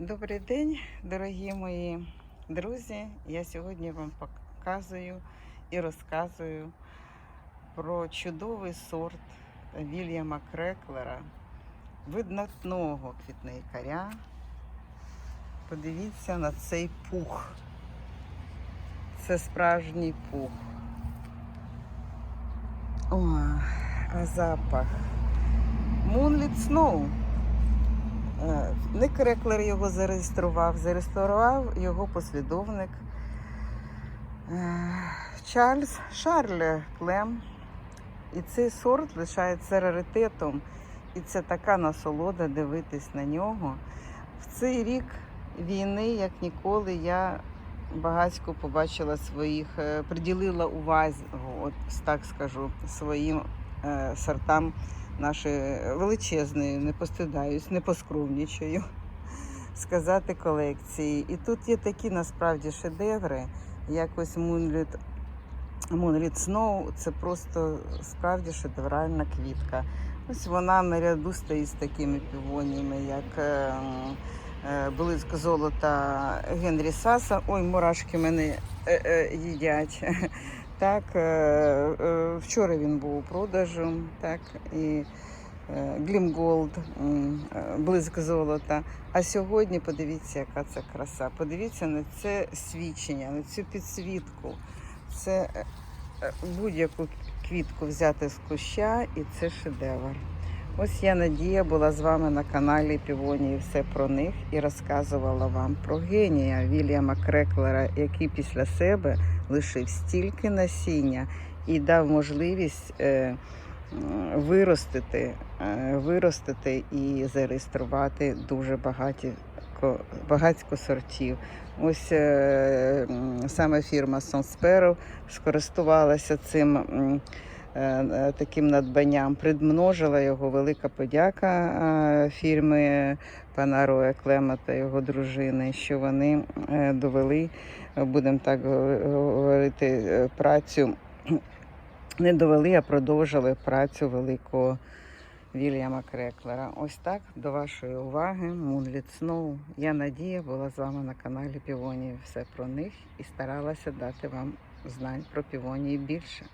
Добрий день, дорогі мої друзі. Я сьогодні вам показую і розказую про чудовий сорт Вільяма Креклера, виднотного квітникаря. Подивіться на цей пух. Це справжній пух. О, а запах. Moonlit Snow. Е, Не Креклер його зареєстрував, зареєстрував його послідовник е, Чарльз Шарль Клем. І цей сорт лишається раритетом. І це така насолода дивитись на нього. В цей рік війни, як ніколи, я багатько побачила своїх, е, приділила увагу, от так скажу, своїм сортам нашої величезної, не постидаюсь, не поскромнічаю сказати колекції. І тут є такі насправді шедеври, як ось Moonlit, Moonlit Snow. Це просто справді шедевральна квітка. Ось вона наряду стоїть з такими півоніями, як е, е, блиск золота Генрі Саса. Ой, мурашки мене е, е, їдять. Так, е, е, вчора він був у продажу, так, і Глім Голд, блиск золота. А сьогодні подивіться, яка це краса. Подивіться на це свідчення, на цю підсвітку. Це е, е, будь-яку квітку взяти з куща, і це шедевр. Ось я Надія була з вами на каналі Півонії все про них і розказувала вам про генія Вільяма Креклера, який після себе лишив стільки насіння і дав можливість е, виростити, е, виростити і зареєструвати дуже багаті ко- багатько сортів. Ось е, саме фірма Сонсперо скористувалася цим. Е, е, Таким надбанням примножила його велика подяка е, фірми пана Роя Клема та його дружини, що вони довели, будемо так говорити, працю не довели, а продовжили працю великого Вільяма Креклера. Ось так до вашої уваги. Moonlit Snow. Я Надія була з вами на каналі Півонії. Все про них і старалася дати вам знань про півонії більше.